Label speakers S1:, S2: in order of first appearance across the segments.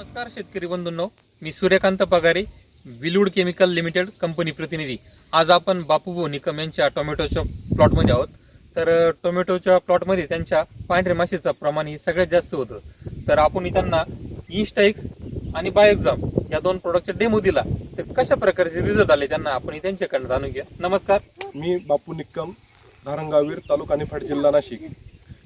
S1: नमस्कार शेतकरी बंधूंनो. मी Suryakant Pagare Vilud chemical limited company प्रतिनिधी. आज आपण बापूभाऊ निकम यांच्या टोमॅटोच्या प्लॉटमध्ये आहोत. तर टोमॅटोच्या प्लॉटमध्ये त्यांच्या पांढऱ्या माशीचं प्रमाण हे सगळ्यात जास्त होतं. तर आपण त्यांना इन्स्टाईक्स आणि बायोक्झाम या दोन प्रोडक्टचा डेमो दिला. तर कशा प्रकारचे रिझल्ट आले त्यांना आपण त्यांच्याकडनं जाणून घ्या नमस्कार.
S2: मी बापू निकम धारंगावीर तालुका निफाड जिल्हा नाशिक.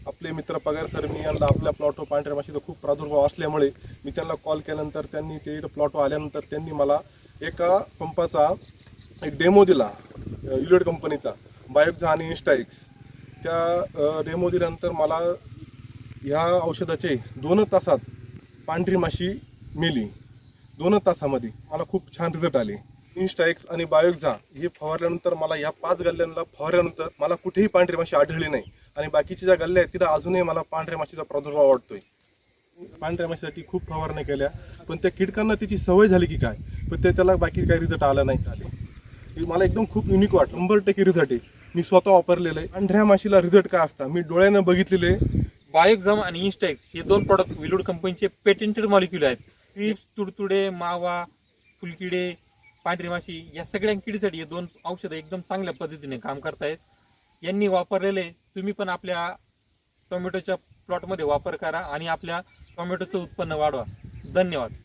S2: आपले मित्र पगार सर मी यांना आपल्या प्लॉटवर पांढऱ्या माशीचा खूप प्रादुर्भाव असल्यामुळे मी त्यांना कॉल केल्यानंतर त्यांनी ते इथं प्लॉटवर आल्यानंतर त्यांनी मला एका पंपाचा एक डेमो दिला युलेट कंपनीचा बायोक्झा आणि इन्स्टाईक्स त्या डेमो दिल्यानंतर मला ह्या औषधाचे दोन तासात पांढरी माशी मेली. दोन तासामध्ये मला खूप छान रिझल्ट आले. इन्स्टाईक्स आणि बायोक्झा हे फवारल्यानंतर मला या पाच गल्ल्यांना फवारल्यानंतर मला कुठेही पांढरी माशी आढळली नाही. आणि बाकीच्या ज्या गल्ल्या आहेत तिथं अजूनही मला पांढऱ्या माशीचा प्रादुर्भाव वाटतोय पांढऱ्या माशीसाठी खूप फवारण्या केल्या. पण त्या किडकांना त्याची सवय झाली की काय? पण ते त्याला बाकी काही रिझल्ट आला नाही. आले हे मला एकदम खूप युनिक वाटलं. शंभर टक्के रिझल्ट आहे. मी स्वतः वापरलेलं आहे. पांढऱ्या माशीला रिझल्ट काय असता? मी डोळ्यानं बघितलेले
S1: बायोक्झाम आणि इन्स्टाईक्स हे दोन प्रॉडक्ट विलूड कंपनीचे पेटेंटेड मॉलिक्युल आहेत. क्रिप्स तुडतुडे मावा फुलकिडे पांढरी माशी या सगळ्या किडीसाठी हे दोन औषधं एकदम चांगल्या पद्धतीने काम करतायत. यांनी वापरलेले तुम्ही पण आपल्या टोमॅटोच्या प्लॉटमध्ये वापर करा आणि आपल्या टोमॅटोचं उत्पन्न वाढवा. धन्यवाद.